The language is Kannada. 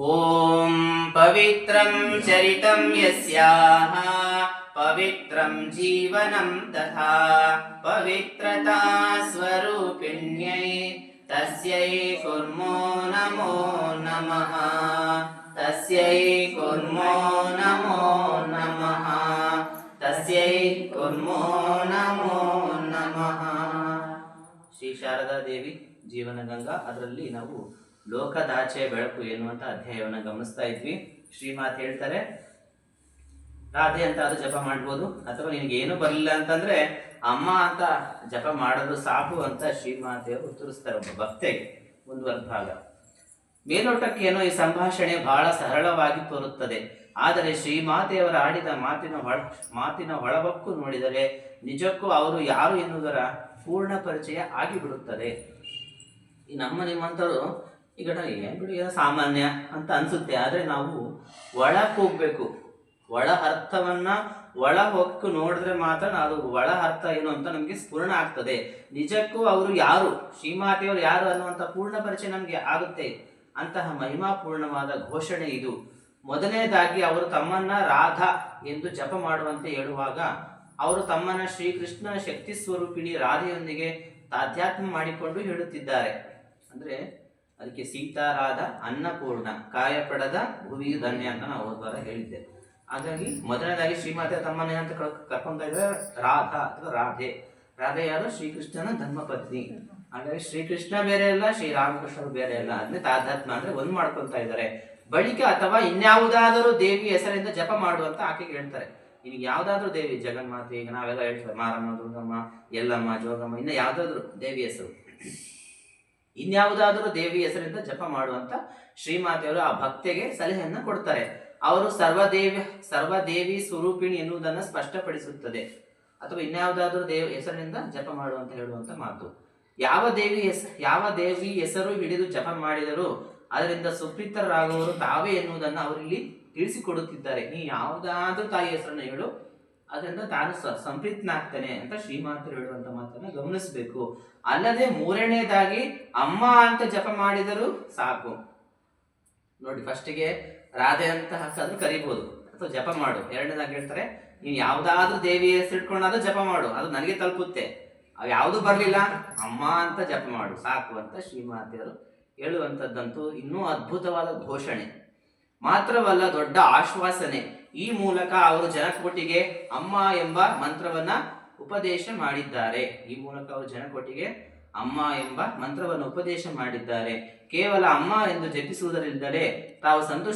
ॐ पवित्रं चरितं यस्याः पवित्रं जीवनं तथा पवित्रता स्वरूपिण्यै तस्यै कुर्मो नमो नमः तस्यै कुर्मो नमो नमः तस्यै कुर्मो नमो ನಮಃ ಶ್ರೀ ಶಾರದಾ ದೇವಿ ಜೀವನ ಗಂಗಾ ಅದರಲ್ಲಿ ನಾವು ಲೋಕದಾಚೆ ಬೆಳಕು ಏನು ಅಂತ ಅಧ್ಯಾಯವನ್ನು ಗಮನಿಸ್ತಾ ಇದ್ವಿ. ಶ್ರೀಮಾತ್ ಹೇಳ್ತಾರೆ, ರಾಧೆ ಅಂತ ಅದು ಜಪ ಮಾಡ್ಬೋದು. ಅಥವಾ ನಿನಗೆ ಏನು ಬರಲಿಲ್ಲ ಅಂತಂದ್ರೆ, ಅಮ್ಮ ಅಂತ ಜಪ ಮಾಡೋದು ಸಾಕು ಅಂತ ಶ್ರೀಮಾತೆಯವರು ಉತ್ತರಿಸ್ತಾರೆ ಒಬ್ಬ ಭಕ್ತೆಗೆ ಮುಂದುವರೆದ ಭಾಗ ಮೇಲೋಟಕ್ಕೆ ಏನೋ ಈ ಸಂಭಾಷಣೆ ಬಹಳ ಸರಳವಾಗಿ ತೋರುತ್ತದೆ. ಆದರೆ ಶ್ರೀಮಾತೆಯವರ ಆಡಿದ ಮಾತಿನ ಒಳ, ಮಾತಿನ ಒಳಬಕ್ಕು ನೋಡಿದರೆ ನಿಜಕ್ಕೂ ಅವರು ಯಾರು ಎನ್ನುವುದರ ಪೂರ್ಣ ಪರಿಚಯ ಆಗಿಬಿಡುತ್ತದೆ. ಈ ನಮ್ಮ ನಿಮ್ಮಂಥವ್ರು ಈಗ ಏನು ಏನ್ ಬಿಡಿ ಏನೋ ಸಾಮಾನ್ಯ ಅಂತ ಅನ್ಸುತ್ತೆ. ಆದ್ರೆ ನಾವು ಒಳ ಹೋಗ್ಬೇಕು. ಒಳ ಅರ್ಥವನ್ನ ಒಳ ಹೊಕ್ಕು ನೋಡಿದ್ರೆ ಮಾತ್ರ ಅದು ಒಳ ಅರ್ಥ ಏನು ಅಂತ ನಮಗೆ ಸ್ಫುರಣ ಆಗ್ತದೆ. ನಿಜಕ್ಕೂ ಅವರು ಯಾರು? ಶ್ರೀಮಾತೆಯವರು ಯಾರು ಅನ್ನುವಂಥ ಪೂರ್ಣ ಪರಿಚಯ ನಮಗೆ ಆಗುತ್ತೆ. ಅಂತಹ ಮಹಿಮಾಪೂರ್ಣವಾದ ಘೋಷಣೆ ಇದು. ಮೊದಲನೇದಾಗಿ ಅವರು ತಮ್ಮನ್ನ ರಾಧಾ ಎಂದು ಜಪ ಮಾಡುವಂತೆ ಹೇಳುವಾಗ ಅವರು ತಮ್ಮನ್ನ ಶ್ರೀಕೃಷ್ಣನ ಶಕ್ತಿ ಸ್ವರೂಪಿಣಿ ರಾಧೆಯೊಂದಿಗೆ ತಾಧ್ಯಾತ್ಮ ಮಾಡಿಕೊಂಡು ಹೇಳುತ್ತಿದ್ದಾರೆ. ಅಂದ್ರೆ ಅದಕ್ಕೆ ಸೀತಾರಾದ ಅನ್ನಪೂರ್ಣ ಕಾಯಪಡದ ಭುವಿಯು ಧನ್ಯ ಅಂತ ನಾವು ಹೋದ್ವಾರ ಹೇಳಿದ್ದೆ. ಹಾಗಾಗಿ ಮೊದಲನೇದಾಗಿ ಶ್ರೀಮಾತೆ ತಮ್ಮನೇ ಅಂತ ಕರ್ಕೊಂತ ಇದ್ದಾರೆ ರಾಧಾ ಅಥವಾ ರಾಧೆ. ರಾಧೆ ಯಾರು? ಶ್ರೀಕೃಷ್ಣನ ಧರ್ಮಪತ್ನಿ. ಹಾಗಾಗಿ ಶ್ರೀಕೃಷ್ಣ ಬೇರೆ ಅಲ್ಲ ಶ್ರೀರಾಮಕೃಷ್ಣರು ಬೇರೆ ಅಲ್ಲ. ಅಂದ್ರೆ ತಾಧಾತ್ಮ ಅಂದ್ರೆ ಒಂದ್ ಮಾಡ್ಕೊಂತ ಇದ್ದಾರೆ. ಬಳಿಕ ಅಥವಾ ಇನ್ಯಾವುದಾದರೂ ದೇವಿ ಹೆಸರಿಂದ ಜಪ ಮಾಡುವಂತ ಆಕೆಗೆ ಹೇಳ್ತಾರೆ. ನಿನಗೆ ಯಾವ್ದಾದ್ರು ದೇವಿ, ಜಗನ್ಮಾತೆ, ಈಗ ನಾವೆಲ್ಲ ಹೇಳ್ತೇವೆ, ಮಾರಮ್ಮ, ದುರ್ಗಮ್ಮ, ಎಲ್ಲಮ್ಮ, ಜೋಗಮ್ಮ, ಇನ್ನ ಯಾವ್ದಾದ್ರು ದೇವಿ ಹೆಸರು. ಇನ್ಯಾವುದಾದರೂ ದೇವಿ ಹೆಸರಿಂದ ಜಪ ಮಾಡುವಂತ ಶ್ರೀಮಾತೆಯವರು ಆ ಭಕ್ತಿಗೆ ಸಲಹೆಯನ್ನು ಕೊಡ್ತಾರೆ. ಅವರು ಸರ್ವದೇವಿ ಸರ್ವದೇವಿ ಸ್ವರೂಪಿಣಿ ಎನ್ನುವುದನ್ನು ಸ್ಪಷ್ಟಪಡಿಸುತ್ತದೆ. ಅಥವಾ ಇನ್ಯಾವುದಾದ್ರೂ ದೇವ ಹೆಸರಿನಿಂದ ಜಪ ಮಾಡುವಂತ ಹೇಳುವಂತ ಮಾತು. ಯಾವ ದೇವಿ ಹೆಸರು ಯಾವ ದೇವಿ ಹೆಸರು ಹಿಡಿದು ಜಪ ಮಾಡಿದರೂ ಅದರಿಂದ ಸುಪ್ರೀತರಾಗುವವರು ತಾವೇ ಎನ್ನುವುದನ್ನು ಅವರಿಲ್ಲಿ ತಿಳಿಸಿಕೊಡುತ್ತಿದ್ದಾರೆ. ನೀ ಯಾವುದಾದ್ರೂ ತಾಯಿ ಹೆಸರನ್ನು ಹೇಳು. ಅದರಿಂದ ತಾನು ಸಂಪ್ರೀತನಾಗ್ತಾನೆ ಅಂತ ಶ್ರೀಮಂತರು ಹೇಳುವಂತ ಮಾತನ್ನ ಗಮನಿಸಬೇಕು. ಅಲ್ಲದೆ ಮೂರನೇದಾಗಿ, ಅಮ್ಮ ಅಂತ ಜಪ ಮಾಡಿದರೂ ಸಾಕು. ನೋಡಿ ಫಸ್ಟಿಗೆ ರಾಧೆ ಅಂತ ಹಾಕಾದ್ರೂ ಕರಿಬಹುದು ಅಥವಾ ಜಪ ಮಾಡು. ಎರಡನೇದಾಗಿ ಹೇಳ್ತಾರೆ, ನೀನು ಯಾವ್ದಾದ್ರೂ ದೇವಿ ಹೆಸರಿಟ್ಕೊಂಡಾದ್ರೂ ಜಪ ಮಾಡು. ಅದು ನನಗೆ ತಲುಪುತ್ತೆ. ಅವು ಯಾವುದು ಬರಲಿಲ್ಲ. ಅಮ್ಮ ಅಂತ ಜಪ ಮಾಡು. ಸಾಕು ಅಂತ ಶ್ರೀಮಾತೆಯರು ಹೇಳುವಂಥದ್ದಂತೂ ಇನ್ನೂ ಅದ್ಭುತವಾದ ಘೋಷಣೆ. ಮಾತ್ರವಲ್ಲ ದೊಡ್ಡ ಆಶ್ವಾಸನೆ. ಈ ಮೂಲಕ ಅವರು ಜನಕೋಟಿಗೆ ಅಮ್ಮ ಎಂಬ ಮಂತ್ರವನ್ನ ಉಪದೇಶ ಮಾಡಿದ್ದಾರೆ. ಈ ಮೂಲಕ ಅವರು ಜನಕೋಟಿಗೆ ಅಮ್ಮ ಎಂಬ ಮಂತ್ರವನ್ನು ಉಪದೇಶ ಮಾಡಿದ್ದಾರೆ. ಕೇವಲ ಅಮ್ಮ ಎಂದು ಜಪಿಸುವುದರಿಂದಲೇ ತಾವು ಸಂತುಷ್ಟ